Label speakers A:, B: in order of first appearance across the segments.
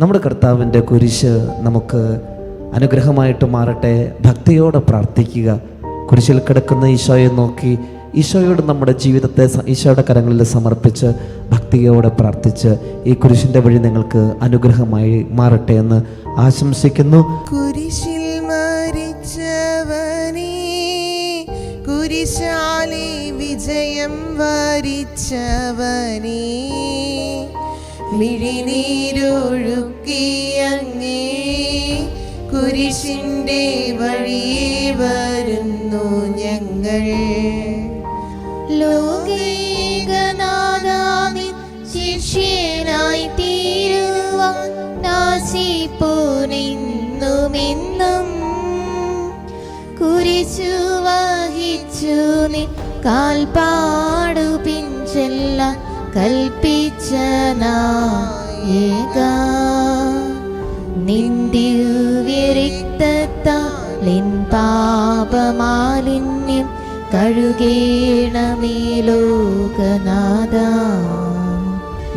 A: നമ്മുടെ കർത്താവിന്റെ കുരിശ് നമുക്ക് അനുഗ്രഹമായിട്ട് മാറട്ടെ. ഭക്തിയോടെ പ്രാർത്ഥിക്കുക. കുരിശിൽ കിടക്കുന്ന ഈശോയെ നോക്കി ഈശോയോട് നമ്മുടെ ജീവിതത്തെ ഈശോയുടെ കരങ്ങളിൽ സമർപ്പിച്ച് ഭക്തിയോടെ പ്രാർത്ഥിച്ച് ഈ കുരിശിന്റെ വഴി നിങ്ങൾക്ക് അനുഗ്രഹമായി മാറട്ടെ എന്ന് ആശംസിക്കുന്നു.
B: കുരിശിൽ മരിച്ചവനേ കുരിശാലെ വിജയം വരിച്ചവനേ. മിഴിനീരൊഴുക്കിയങ്ങേ കുരിശിന്റെ വഴിയെ വരുന്നു ഞങ്ങൾ.
C: ലോകൈകനാഥാവിൻ ശിഷ്യനായി തീരുവാൻ നാശിപ്പോനെന്നുമെന്നും കുരിശു വഹിച്ചു നീ കാൽപാടു പിഞ്ചെല്ല കൽപ്പിച്ച നായക നിന്ദിവ്യരിക്തത്താലിൻ പാപമാലിന്യം കഴുകേണമേ ലോകനാഥ.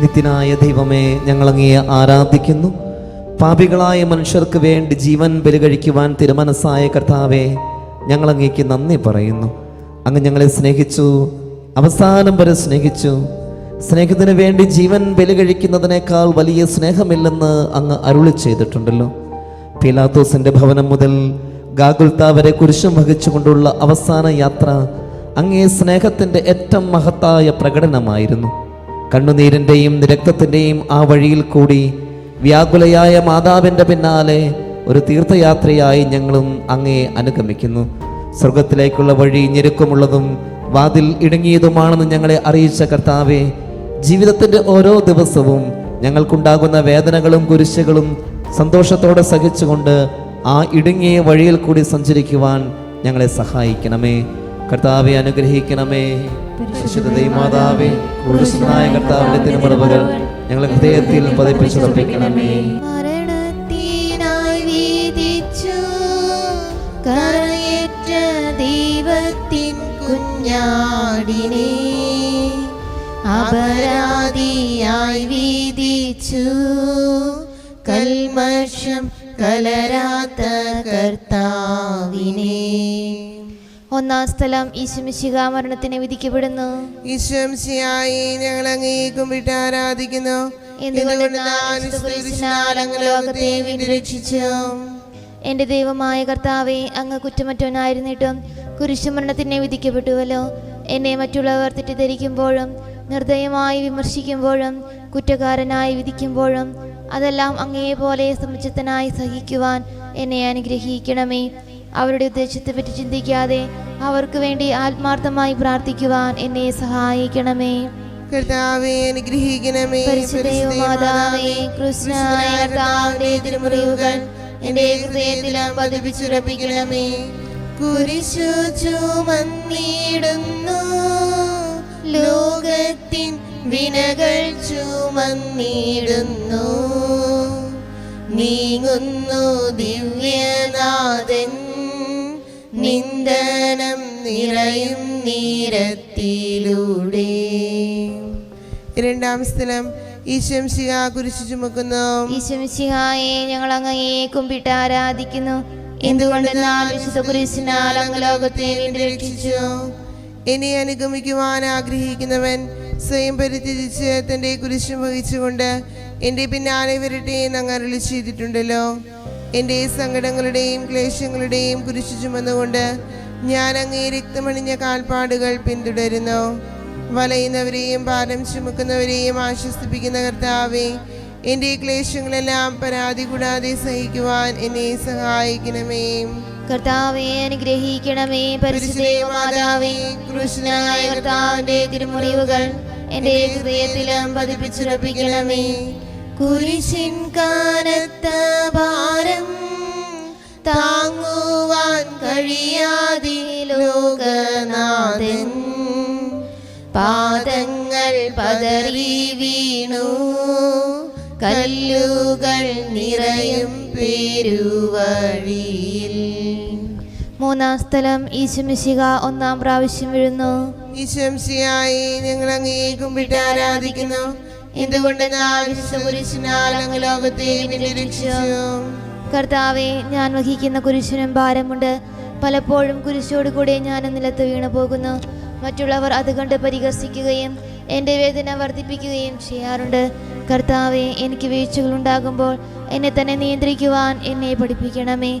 A: നിത്യനായ ദൈവമേ ഞങ്ങൾ അങ്ങയെ ആരാധിക്കുന്നു. പാപികളായ മനുഷ്യർക്ക് വേണ്ടി ജീവൻ ബലികഴിക്കുവാൻ തിരുമനസ്സായ കർത്താവെ ഞങ്ങളങ്ങേക്ക് നന്ദി പറയുന്നു. അങ്ങ് ഞങ്ങളെ സ്നേഹിച്ചു അവസാനം വരെ സ്നേഹിച്ചു. സ്നേഹത്തിന് വേണ്ടി ജീവൻ ബലികഴിക്കുന്നതിനേക്കാൾ വലിയ സ്നേഹമില്ലെന്ന് അങ്ങ് അരുളി ചെയ്തിട്ടുണ്ടല്ലോ. പിലാത്തോസിന്റെ ഭവനം മുതൽ ഗാഗുൽത്ത വരെ കുരിശും വഹിച്ചുകൊണ്ടുള്ള അവസാന യാത്ര അങ്ങേ സ്നേഹത്തിന്റെ ഏറ്റവും മഹത്തായ പ്രകടനമായിരുന്നു. കണ്ണുനീരിന്റെയും രക്തത്തിന്റെയും ആ വഴിയിൽ കൂടി വ്യാകുലയായ മാതാവിന്റെ പിന്നാലെ ഒരു തീർത്ഥയാത്രയായി ഞങ്ങളും അങ്ങേ അനുഗമിക്കുന്നു. സ്വർഗത്തിലേക്കുള്ള വഴി ഞെരുക്കമുള്ളതും വാതിൽ ഇടുങ്ങിയതുമാണെന്ന് ഞങ്ങളെ അറിയിച്ച കർത്താവെ ജീവിതത്തിന്റെ ഓരോ ദിവസവും ഞങ്ങൾക്കുണ്ടാകുന്ന വേദനകളും കുരിശുകളും സന്തോഷത്തോടെ സഹിച്ചുകൊണ്ട് ആ ഇടുങ്ങിയ വഴിയിൽ കൂടി സഞ്ചരിക്കുവാൻ ഞങ്ങളെ സഹായിക്കണമേ. കർത്താവെ അനുഗ്രഹിക്കണമേ. കർത്താവിന്റെ തിരുമറവുകൾ ഞങ്ങളുടെ ഹൃദയത്തിൽ പതിപ്പിച്ചുറപ്പിക്കണമേ.
C: കരയേറ്റ ദൈവത്തിൻ കുഞ്ഞാടിനെ അപരാധിയായി വീതിച്ചു. കൽമർഷം കലരാത്ത കർത്താവിനെ. ഒന്നാം സ്ഥലം ഈശുമിശിക മരണത്തിന് വിധിക്കപ്പെടുന്നു.
B: ഈശ്വംശിയായി ഞങ്ങൾ അങ്ങേക്കും വിട്ട് ആരാധിക്കുന്നു.
C: എന്റെ ദൈവമായ കർത്താവെ അങ്ങ് കുറ്റമറ്റവനായിരുന്നിട്ടും കുരിശുമരണത്തിനെ വിധിക്കപ്പെട്ടുവല്ലോ. എന്നെ മറ്റുള്ളവർ തെറ്റിദ്ധരിക്കുമ്പോഴും നിർദ്ദയമായി വിമർശിക്കുമ്പോഴും കുറ്റക്കാരനായി വിധിക്കുമ്പോഴും അതെല്ലാം അങ്ങയെ പോലെ സമുചിതനായി സഹിക്കുവാൻ എന്നെ അനുഗ്രഹിക്കണമേ. അവരുടെ ഉദ്ദേശത്തെ പറ്റി ചിന്തിക്കാതെ അവർക്ക് വേണ്ടി ആത്മാർത്ഥമായി പ്രാർത്ഥിക്കുവാൻ എന്നെ സഹായിക്കണമേ.
B: കർത്താവെ അനുഗ്രഹിക്കണമേ.
C: പരിശുദ്ധമാതാവേ കൃഷ്ണനായ കർത്താവിന്റെ തിരുമുറിവുകൾ എന്റെ ഹൃദയത്തിലും പതിപ്പിച്ചുറപ്പിക്കണമേ.
B: കുരിശു ചുമന്നിടുന്നു.
C: ലോകത്തിൻ
B: വിനകൾ ചുമന്നിടുന്നു. നീങ്ങുന്നു ദിവ്യനാഥൻ. നിന്ദനം നിറയും നീരത്തിലൂടെ. രണ്ടാം സ്ഥലം ഈശംശിക കുരിശു ചുമക്കുന്നു.
C: ഈശമിശിഹായെ ഞങ്ങൾ അങ്ങയെ കുമ്പിട്ട് ആരാധിക്കുന്നു. എന്തുകൊണ്ടെന്നാൽ വിശുദ്ധ കുരിശിനാൽ അങ്ങ് ലോകത്തെ വീണ്ടും രക്ഷിച്ചു.
B: എന്നെ അനുഗമിക്കുവാൻ ആഗ്രഹിക്കുന്നവൻ സ്വയം പരിത്യജിച്ച് തന്റെ കുരിശും വഹിച്ചുകൊണ്ട് എന്റെ പിന്നാലെ വരട്ടെ എന്ന് അരുളി ചെയ്തിട്ടുണ്ടല്ലോ. എന്റെ സങ്കടങ്ങളുടെയും ക്ലേശങ്ങളുടെയും കുരിശു ചുമന്നുകൊണ്ട് ഞാൻ അങ്ങേ രക്തമണിഞ്ഞ കാൽപ്പാടുകൾ പിന്തുടരുന്നു. വലയുന്നവരെയും ഭാരം ചുമക്കുന്നവരെയും ആശ്വസിപ്പിക്കുന്ന കർത്താവേ എന്റെ ക്ലേശങ്ങളെല്ലാം പരാതി കൂടാതെ സഹിക്കുവാൻ എന്നെ സഹായിക്കണമേ.
C: കർത്താവെ അനുഗ്രഹിക്കണമേ പരിശുദ്ധേവമാതാവേ കൃഷ്ണനായ കർത്താവിന്റെ തിരുമുറിവുകൾ എന്റെ ഹൃദയത്തിലും പതിപ്പിച്ചുറപ്പിക്കണമേ. കുരിശിൻ കാനത്ത ഭാരം താങ്ങുവാൻ കഴിയാതെ ലോകനാഥൻ. പാദങ്ങൾ പതറി വീണു കല്ലുകൾ നിറയും പെരുവഴിയിൽ മൂന്നാം സ്ഥലം ഈശുമിശിക ഒന്നാം പ്രാവശ്യം വീഴുന്നു.
B: ഈശംസിയായി ഞങ്ങൾ അങ്ങേ കുമ്പിട്ട് ആരാധിക്കുന്നു.
C: എന്തുകൊണ്ട് ലോകത്തെ കർത്താവെ ഞാൻ വഹിക്കുന്ന കുരിശിനും ഭാരമുണ്ട്. പലപ്പോഴും കുരിശോട് കൂടെ ഞാൻ നിലത്ത് വീണു പോകുന്നു മറ്റുള്ളവർ അത് കണ്ട് പരിഹസിക്കുകയും എന്റെ വേദന വർദ്ധിപ്പിക്കുകയും ചെയ്യാറുണ്ട്. കർത്താവെ എനിക്ക് വീഴ്ചകൾ ഉണ്ടാകുമ്പോൾ എന്നെ തന്നെ നിയന്ത്രിക്കുവാൻ എന്നെ പഠിപ്പിക്കണമേ.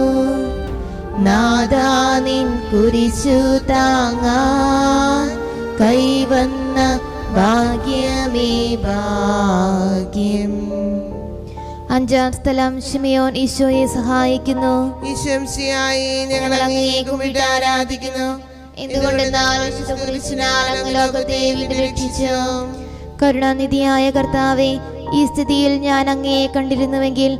C: നാദാനിൻ കുരിശു താങ്ങാൻ കൈവന്ന ഭാഗ്യമേ ഭാഗ്യം. അഞ്ചാം സ്ഥലം ഷിമിയോൻ ഈശോയെ സഹായിക്കുന്നു.
B: ഞങ്ങൾ ആരാധിക്കുന്നു.
C: കരുണാനിധിയായ കർത്താവെ ഈ സ്ഥിതിയിൽ ഞാൻ അങ്ങയെ കണ്ടിരുന്നുവെങ്കിൽ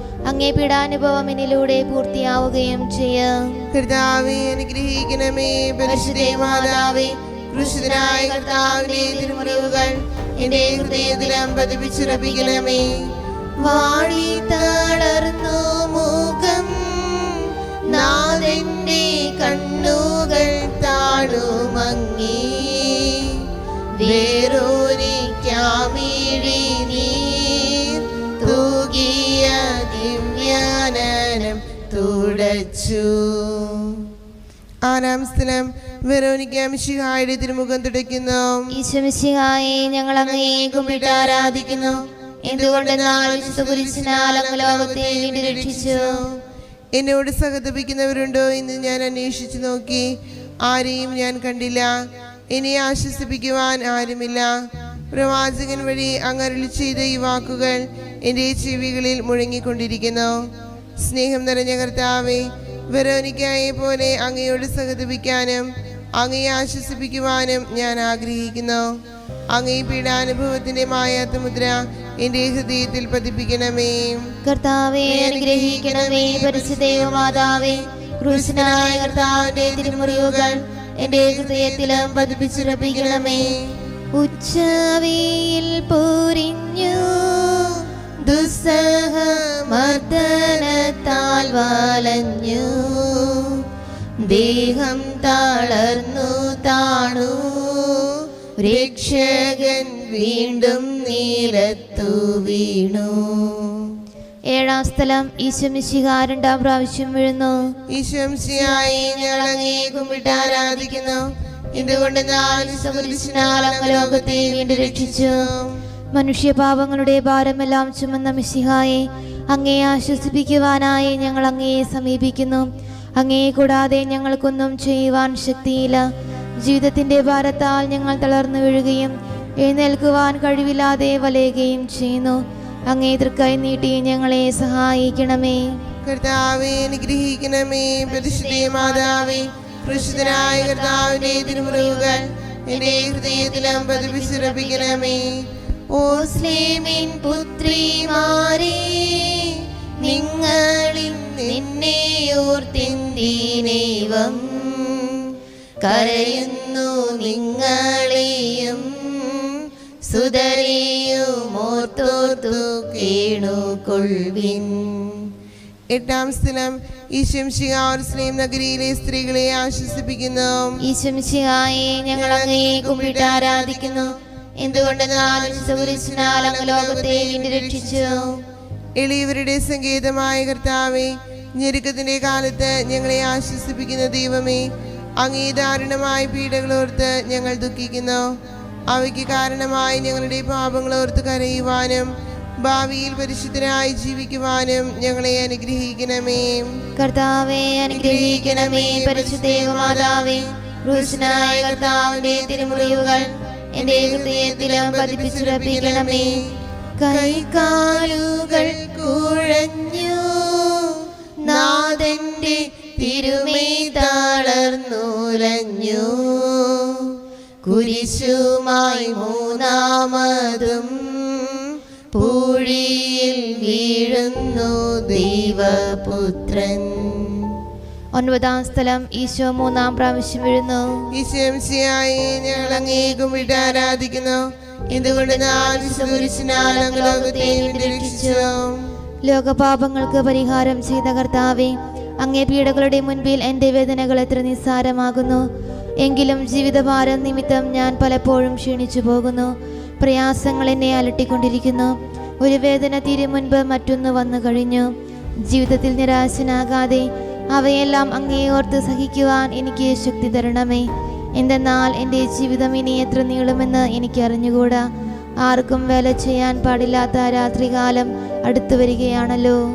C: അങ്ങേ പീഡാനുഭവം എന്നിലൂടെ പൂർത്തിയാവുകയും ചെയ്യാം.
B: കർത്താവെ അനുഗ്രഹിക്കണമേ. നീർ തൂകിയ ദിവ്യാനനം തുടച്ചു. ആറാം സ്ഥലം. വെറോനിക്ക മിശിഹായുടെ തിരുമുഖം തുടയ്ക്കുന്നു.
C: ഈശ്വമിശിഹായെ ഞങ്ങൾ അങ്ങയെ കുമ്പിട്ട് ആരാധിക്കുന്നു എന്തുകൊണ്ടെന്നാൽ ലോകത്തെ വീണ്ടും രക്ഷിച്ചു.
B: എന്നോട് സഹതപിക്കുന്നവരുണ്ടോ എന്ന് ഞാൻ അന്വേഷിച്ചു നോക്കി. ആരെയും ഞാൻ കണ്ടില്ല. എന്നെ ആശ്വസിപ്പിക്കുവാൻ ആരുമില്ല. പ്രവാചകൻ വഴി അങ്ങരുളി ചെയ്ത ഈ വാക്കുകൾ എന്റെ ചെവികളിൽ മുഴങ്ങിക്കൊണ്ടിരിക്കുന്നു. സ്നേഹം നിറഞ്ഞ കർത്താവെ വെറോനിക്കായെ പോലെ അങ്ങയോട് സഹതപിക്കാനും അങ്ങയെ ആശ്വസിപ്പിക്കുവാനും ഞാൻ ആഗ്രഹിക്കുന്നു. അങ്ങേ പീഡാനുഭവത്തിന്റെ മായാത്ത മുദ്ര എന്റെ ഹൃദയത്തിൽ പതിപ്പിക്കണമേ.
C: കർത്താവെ അനുഗ്രഹിക്കണമേ പരിശുദ്ധേവമാതാവേ ക്രൂശനായ കർത്താവിന്റെ തിരുമുറിവുകൾ എന്റെ ഹൃദയത്തിലും പതിപ്പിച്ചുറപ്പിക്കണമേ. ഉച്ചവിയിൽ പൊരിഞ്ഞു ദുസ്സഹമർദ്ദനത്താൽ വലഞ്ഞു. ദേഹം തളർന്നു താണു. രക്ഷകൻ വീണ്ടും നീലത്തു വീണു. ഏഴാം സ്ഥലം ഈശ്വമിശിക രണ്ടാം പ്രാവശ്യം വീഴുന്നു.
B: ഈശ്വംശിയായി ഞങ്ങൾ അങ്ങേ കുമ്പിട്ട് ആരാധിക്കുന്നു.
C: കുരിശിനാൽ അങ്ങ് ലോകത്തെ വീണ്ടും രക്ഷിച്ചു? മനുഷ്യപാപങ്ങളുടെ ഭാരമെല്ലാം ചുമന്ന മിശിഹായെ അങ്ങയെ ആശ്വസിപ്പിക്കുവാനായി ഞങ്ങൾ അങ്ങയെ സമീപിക്കുന്നു. അങ്ങയെ കൂടാതെ ഞങ്ങൾക്കൊന്നും ചെയ്യുവാൻ ശക്തിയില്ല. ജീവിതത്തിന്റെ ഭാരത്താൽ ഞങ്ങൾ തളർന്നു വീഴുകയും എഴുന്നേൽക്കുവാൻ കഴിവില്ലാതെ വലയുകയും ചെയ്യുന്നു. അങ്ങേ തൃക്കൈ നീട്ടി ഞങ്ങളെ സഹായിക്കണമേ.
B: കർത്താവേ അനുഗ്രഹിക്കണമേ. പരിശുദ്ധേ മാതാവേ കൃഷിതനായ കർത്താവിന്റെ തിരുമുറിവുകൾ എന്റെ ഹൃദയത്തിലും പതിപ്പിച്ചുറപ്പിക്കണമേ
C: ഓ സ്ലേമിൻ പുത്രിമാരെ നിങ്ങളിൽ നിന്നെ ഓർത്തിന്തീനേവം കരയുന്നു നിങ്ങളെയും. സുതരെയും ഓർത്തോർത്തു കേണുകൊള്ളിൻ
B: എട്ടാം സ്ഥലം ഈശംശികാസ്ലീം നഗരിയിലെ സ്ത്രീകളെ ആശ്വസിപ്പിക്കുന്നു.
C: ഈശംശിയായെ ഞങ്ങൾ അങ്ങയെ കുമ്പിട്ട് ആരാധിക്കുന്നു. എന്തുകൊണ്ടെന്നാൽ കുരിശിനാൽ അങ്ങ് ലോകത്തെ രക്ഷിച്ചു
B: എളിയവരുടെ സംഗീതമായ കർത്താവെ ഞെരുക്കത്തിന്റെ കാലത്ത് ഞങ്ങളെ ആശ്വസിപ്പിക്കുന്ന ദൈവമേ അങ്ങേ ദാരുണമായ പീഡകളോർത്ത് ഞങ്ങൾ ദുഃഖിക്കുന്നു. അവയ്ക്ക് കാരണമായി ഞങ്ങളുടെ പാപങ്ങളോർത്ത് കരയുവാനും ഭാവിയിൽ പരിശുദ്ധരായി ജീവിക്കുവാനും ഞങ്ങളെ അനുഗ്രഹിക്കണമേ.
C: കർത്താവേ അനുഗ്രഹിക്കണമേ പരിശുദ്ധേവ മാതാവേ കർത്താവിന്റെ തിരുമുറിവുകൾ എന്റെ ഹൃദയത്തിലും പതിപ്പിച്ചുറപ്പിക്കണമേ കൈകാലുകൾ കുഴഞ്ഞു. നാഥന്റെ തിരുമേ തളർന്നുലഞ്ഞു. കുരിശുമായി മൂന്നാമതും പൂഴിയിൽ വീഴുന്നു ദൈവപുത്രൻ. ഒൻപതാം സ്ഥലം ഈശോ മൂന്നാം പ്രാവശ്യം വീഴുന്നു.
B: ഞങ്ങൾ ആരാധിക്കുന്നു.
C: ലോകപാപങ്ങൾക്ക് പരിഹാരം ചെയ്ത കർത്താവെ അങ്ങേ പീഡകളുടെ മുൻപിൽ എന്റെ വേദനകൾ എത്ര നിസ്സാരമാകുന്നു. എങ്കിലും ജീവിതഭാരം നിമിത്തം ഞാൻ പലപ്പോഴും ക്ഷീണിച്ചു പോകുന്നു. പ്രയാസങ്ങൾ എന്നെ അലട്ടിക്കൊണ്ടിരിക്കുന്നു. ഒരു വേദന തീരെ മുൻപ് മറ്റൊന്ന് വന്നു കഴിഞ്ഞു. ജീവിതത്തിൽ നിരാശനാകാതെ അവയെല്ലാം അങ്ങേ ഓർത്ത് സഹിക്കുവാൻ എനിക്ക് ശക്തി തരണമേ. എന്തെന്നാൽ എന്റെ ജീവിതം ഇനി എത്ര നീളുമെന്ന് എനിക്ക് അറിഞ്ഞുകൂടാ ആർക്കും വേല ചെയ്യാൻ പാടില്ലാത്ത രാത്രികാലം അടുത്തു വരികയാണല്ലോ.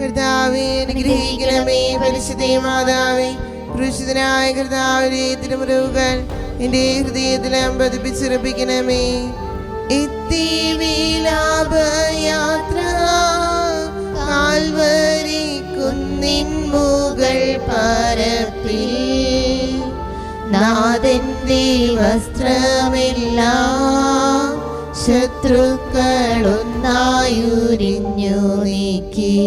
B: കർത്താവേ അനുഗ്രഹിക്കണമേ പരിശുദ്ധേ മാതാവേ. ക്രൂശിതനായ കർത്താവിന്റെ തിരുമുറിവുകൾ എന്റെ ഹൃദയത്തിലും പതിപ്പിച്ചുറപ്പിക്കണമേ. എത്തി വിലാപയാത്ര കാൽവരി കുന്നിൻ മുകൾ പരപ്പിൽ നാഥന്റെ വസ്ത്രമില്ല ശത്രുക്കളൊന്നായുരിഞ്ഞു നീക്കി.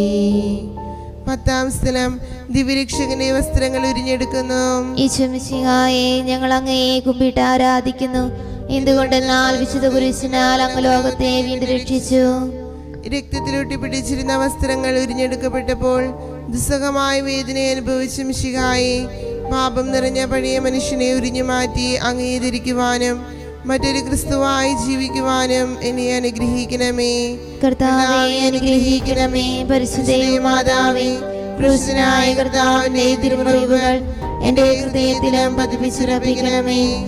B: പത്താം സ്ഥലം ദിവ്യരക്ഷകന്റെ വസ്ത്രങ്ങൾ ഉരിഞ്ഞെടുക്കുന്നു.
C: ഈശ്വമിശിഹായെ ഞങ്ങൾ അങ്ങയെ കുമ്പിട്ട് ആരാധിക്കുന്നു. എന്തുകൊണ്ടെന്നാൽ വിശുദ്ധ പുരുഷനാൽ അങ്ങ് ലോകത്തെ വീണ്ടും രക്ഷിച്ചു.
B: രക്തത്തിലൊട്ടി പിടിച്ചിരുന്ന വസ്ത്രങ്ങൾ ഉരിഞ്ഞെടുക്കപ്പെട്ടപ്പോൾ ദുസ്സഹമായ വേദന അനുഭവിച്ച ശിഖായി പാപം നിറഞ്ഞ പഴയ മനുഷ്യനെ ഉരിഞ്ഞു മാറ്റി അംഗീകരിക്കുവാനും മറ്റൊരു ക്രിസ്തുവായി ജീവിക്കുവാനും എന്നെ അനുഗ്രഹിക്കണമേ.
C: കർത്താവെ അനുഗ്രഹിക്കണമേ. പരിശുദ്ധേ മാതാവേ ക്രൂശനായ കർത്താവിന്റെ തിരുമുറിവുകൾ എന്റെ ഹൃദയത്തിലും പതിപ്പിച്ചുറപ്പിക്കണമേ.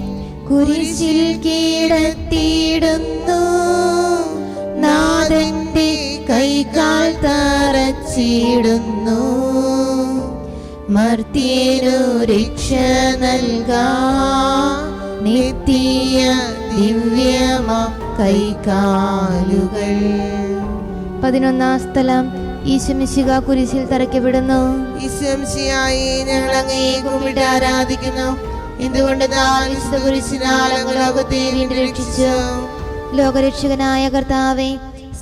C: കുരിശിൽ കീടത്തിയിടുന്നു. നാഥന്റെ കൈകാൽ തറച്ചിടുന്നു. മർത്തിയനു രക്ഷ നൽകാ. നിത്യ ദിവ്യമ കൈകാലുകൾ. പതിനൊന്നാം സ്ഥലം ഈശമിശിക കുരിശിൽ തറയ്ക്കപ്പെടുന്നു
B: ഈശംശിയായി ഞങ്ങൾ അങ്ങേ കുമ്പിട്ട് ആരാധിക്കുന്നു. എന്തുകൊണ്ട് കുരിശിനാൽ ലോകത്തെ രക്ഷിച്ചു?
C: ലോകരക്ഷകനായ കർത്താവെ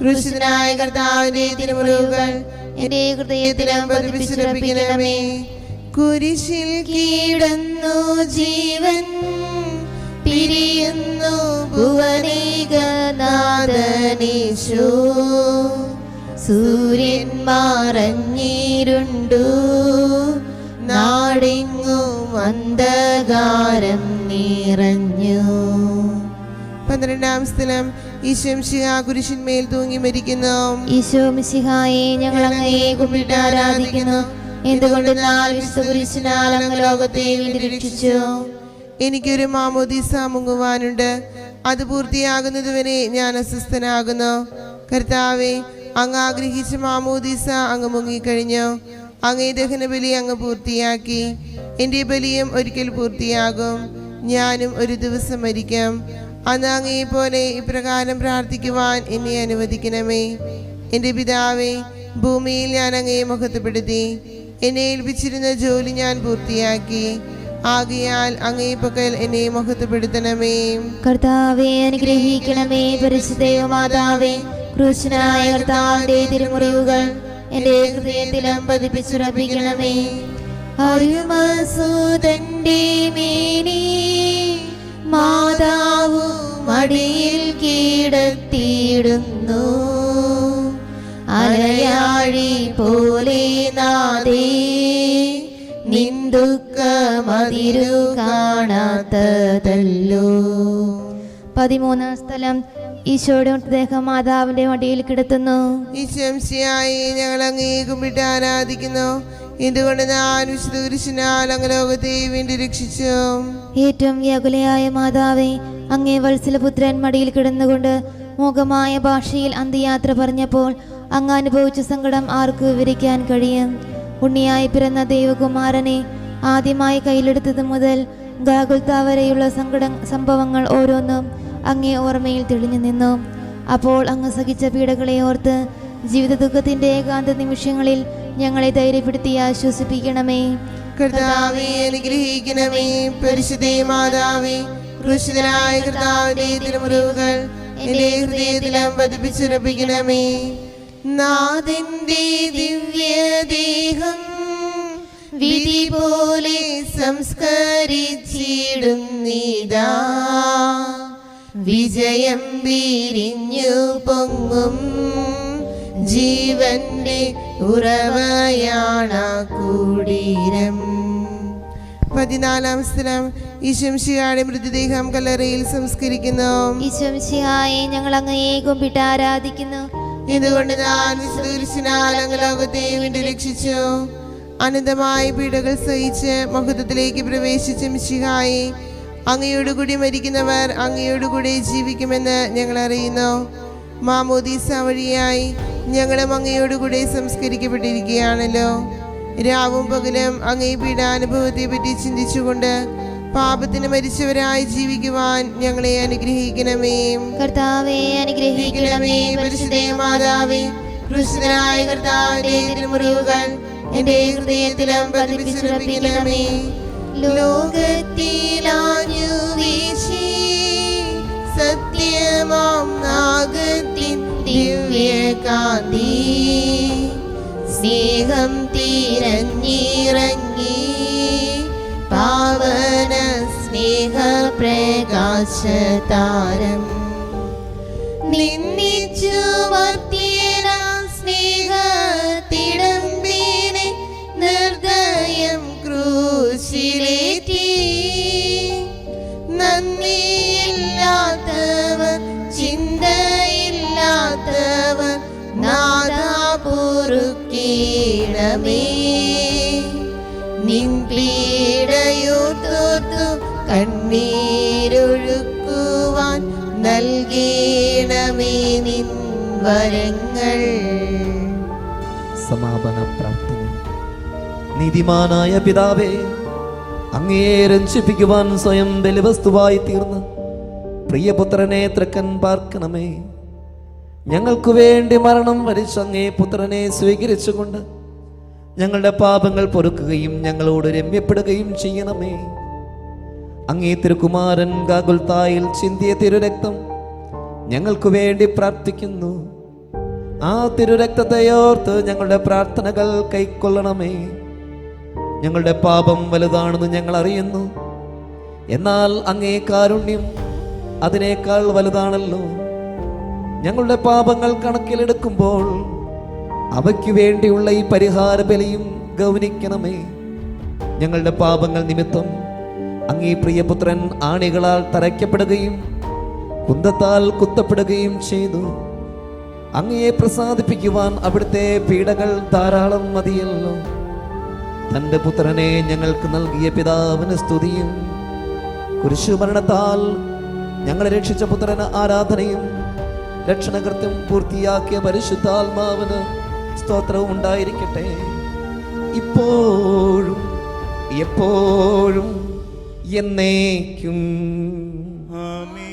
B: ക്രൂശിതനായ കർത്താവിന്റെ തിരുമുറിവുകൾ
C: എന്റെ ഹൃദയത്തിലും പതിപ്പിച്ചുറപ്പിക്കണമേ
B: കുരിശിൽ
C: കീടുന്നു ജീവൻ പിരിയുന്നു ഭുവനേകനാഥനീശോ. സൂര്യൻ മാറഞ്ഞിരുണ്ടു നാടിങ്ങു അന്ധകാരം നിറഞ്ഞു.
B: പന്ത്രണ്ടാം സ്ഥലം ഈശംശിഹ കുരിശിന്മേൽ തൂങ്ങി മരിക്കുന്നു.
C: ഈശോ മിശിഹായെ ഞങ്ങൾ അങ്ങയെ കുമ്പിട്ട് ആരാധിക്കുന്നു. എന്തുകൊണ്ടെന്നാൽ വിശുദ്ധ കുരിശിനാൽ അങ്ങ് ലോകത്തെ വീണ്ടും രക്ഷിച്ചു?
B: എനിക്കൊരു മാമോദീസ മുങ്ങുവാനുണ്ട്. അത് പൂർത്തിയാകുന്നതുവരെ ഞാൻ അസ്വസ്ഥനാകുന്നു. കർത്താവെ അങ്ങ് ആഗ്രഹിച്ച മാമോദീസ അങ്ങ് മുങ്ങിക്കഴിഞ്ഞു. അങ്ങേ ദഹന ബലി അങ്ങ് പൂർത്തിയാക്കി. എന്റെ ബലിയും ഒരിക്കൽ പൂർത്തിയാകും. ഞാനും ഒരു ദിവസം മരിക്കും. അന്ന് പോലെ ഇപ്രകാരം പ്രാർത്ഥിക്കുവാൻ എന്നെ അനുവദിക്കണമേ. എന്റെ പിതാവേ ഭൂമിയിൽ ഞാൻ അങ്ങയെ മുഖത്തുപെടുത്തി എന്നെ ഏൽപ്പിച്ചിരുന്ന ജോലി ഞാൻ പൂർത്തിയാക്കി. ആകയാൽ അങ്ങേ പകൽ എന്നെ മുഖത്തുപെടുത്തണമേ
C: കർത്താവെ അനുഗ്രഹിക്കണമേ പരിശുദ്ധയോ മാതാവേ ക്രൂശനായ കർത്താവിന്റെ തിരുമുറിവുകൾ എന്റെ ഹൃദയത്തിലും പതിപ്പിച്ചുറപ്പിക്കണമേ. അരുമസൂതന്റെ മേനി മാതാവു മടിയിൽ കീടത്തിയിടുന്നു. അലയാഴി പോലെ നാദേ നിന്ദുക്കമതിരു കാണാത്തതല്ലോ. പതിമൂന്നാം സ്ഥലം. ഈശോയുടെ മൃതദേഹം മാതാവിന്റെ മടിയിൽ കിടത്തുന്നു.
B: ഈശംശിയായി ഞങ്ങൾ അങ്ങേ കുമ്പിട്ട് ആരാധിക്കുന്നു. എന്തുകൊണ്ട് ഞാൻ വിശുദ്ധ കുരിശിനാൽ അങ്ങ് ലോകത്തെ വീണ്ടും രക്ഷിച്ചു?
C: ഏറ്റവും വ്യാകുലയായ മാതാവേ അങ്ങേ വത്സലപുത്രൻ മടിയിൽ കിടന്നുകൊണ്ട് മൂകമായ ഭാഷയിൽ അന്ത്യയാത്ര പറഞ്ഞപ്പോൾ അങ്ങ് അനുഭവിച്ച സങ്കടം ആർക്ക് വിവരിക്കാൻ കഴിയും. ഉണ്ണിയായി പിറന്ന ദൈവകുമാരനെ ആദ്യമായി കയ്യിലെടുത്തത് മുതൽ ഗാകുൽത്ത സങ്കട സംഭവങ്ങൾ ഓരോന്നും അങ്ങേ ഓർമ്മയിൽ തെളിഞ്ഞു നിന്നു. അപ്പോൾ അങ്ങ് സഹിച്ച പീഡകളെ ഓർത്ത് ജീവിത ദുഃഖത്തിന്റെ ഏകാന്ത നിമിഷങ്ങളിൽ ഞങ്ങളെ ധൈര്യപ്പെടുത്തി ആശ്വസിപ്പിക്കണമേ.
B: ദിവ്യദേഹം വിധി പോലെ സംസ്കരിച്ചിടുന്നിതാ. വിജയം വിരിഞ്ഞു പൊങ്ങും ജീവന്റെ ഉറവയാണ കൂടീരം പതിനാലാം സ്ഥലം ഈശംശിയുടെ മൃതദേഹം കല്ലറയിൽ സംസ്കരിക്കുന്നു.
C: ഈശ്വംശിയായി ഞങ്ങൾ അങ്ങയെ കുമ്പിട്ട് ആരാധിക്കുന്നു.
B: ഇതുകൊണ്ട് ഞാൻ വിശുദ്ധുരിശിനാൽ അങ്ങ് ലോകത്തെ വീണ്ടും രക്ഷിച്ചു. അനന്തമായ പീഡകൾ സഹിച്ച് മഹത്വത്തിലേക്ക് പ്രവേശിച്ച മിശിഹായി അങ്ങയോടുകൂടി മരിക്കുന്നവർ അങ്ങയോടുകൂടി ജീവിക്കുമെന്ന് ഞങ്ങൾ അറിയുന്നു. മാമോദീസ വഴിയായി ഞങ്ങളും അങ്ങയോടുകൂടെ സംസ്കരിക്കപ്പെട്ടിരിക്കുകയാണല്ലോ. രാവും പകലും അങ്ങേ പീഡാനുഭവത്തെ പറ്റി ചിന്തിച്ചുകൊണ്ട് പാപത്തിന് മരിച്ചവരായി ജീവിക്കുവാൻ ഞങ്ങളെ അനുഗ്രഹിക്കണമേ.
C: കർത്താവെ അനുഗ്രഹിക്കണമേ
B: പരിശുദ്ധേ മാതാവേ. കൃഷ്ണനായ കർത്താവിന്റെ തിരുമുറിവുകൾ എന്റെ ഹൃദയത്തിലും പതിപ്പിച്ചുറപ്പിക്കണമേ. ലോകത്തിലാഞ്ഞു വീശി സത്യമാം നാഗത്തിൻ ദിവ്യകാന്തി. സ്നേഹം തിരഞ്ഞിറങ്ങി പാവന സ്നേഹ പ്രകാശതാരം നിന്നിച്ചു മർത്തിയന സ്നേഹത്തിടമ്പിനെ നിർദ്ദയം ക്രൂശിലേറ്റി നാദാപുറുക്കീണമേ നിൻ പീഡയോർത്തോർത്തു കണ്ണീരൊഴുക്കുവാൻ നൽകണമേ നിൻ വരങ്ങൾ.
A: സമാപന പ്രാർത്ഥന. നീതിമാനായ പിതാവേ അങ്ങയെ രഞ്ജിപ്പിക്കുവാൻ സ്വയം ബലിവസ്തുവായി തീർന്ന് പ്രിയപുത്രനെ തൃക്കൻ പാർക്കണമേ. ഞങ്ങൾക്കു വേണ്ടി മരണം വരിച്ച അങ്ങേ പുത്രനെ സ്വീകരിച്ചുകൊണ്ട് ഞങ്ങളുടെ പാപങ്ങൾ പൊറുക്കുകയും ഞങ്ങളോട് രമ്യപ്പെടുകയും ചെയ്യണമേ. അങ്ങേ തിരുകുമാരൻ ഗാഗുൽത്തായിൽ ചിന്തിയ തിരുരക്തം ഞങ്ങൾക്ക് വേണ്ടി പ്രാർത്ഥിക്കുന്നു. ആ തിരുരക്തത്തെയോർത്ത് ഞങ്ങളുടെ പ്രാർത്ഥനകൾ കൈക്കൊള്ളണമേ. ഞങ്ങളുടെ പാപം വലുതാണെന്ന് ഞങ്ങൾ അറിയുന്നു. എന്നാൽ അങ്ങേ കാരുണ്യം അതിനേക്കാൾ വലുതാണല്ലോ. ഞങ്ങളുടെ പാപങ്ങൾ കണക്കിലെടുക്കുമ്പോൾ അവയ്ക്ക് വേണ്ടിയുള്ള ഈ പരിഹാര ബലിയും ഗൗനിക്കണമേ. ഞങ്ങളുടെ പാപങ്ങൾ നിമിത്തം അങ്ങേ പ്രിയപുത്രൻ ആണികളാൽ തറയ്ക്കപ്പെടുകയും കുന്തത്താൽ കുത്തപ്പെടുകയും ചെയ്തു. അങ്ങയെ പ്രസാദിപ്പിക്കുവാൻ അവിടുത്തെ പീഡകൾ ധാരാളം മതിയല്ലോ. തന്റെ പുത്രനെ ഞങ്ങൾക്ക് നൽകിയ പിതാവിന് സ്തുതിയും. കുരിശുമരണത്താൽ ഞങ്ങളെ രക്ഷിച്ച പുത്രന് ആരാധനയും രക്ഷണകൃത്യം പൂർത്തിയാക്കിയ പരിശുദ്ധാത്മാവിന് സ്തോത്രവും ഉണ്ടായിരിക്കട്ടെ. ഇപ്പോഴും എപ്പോഴും എന്നേക്കും.
D: ആമേൻ.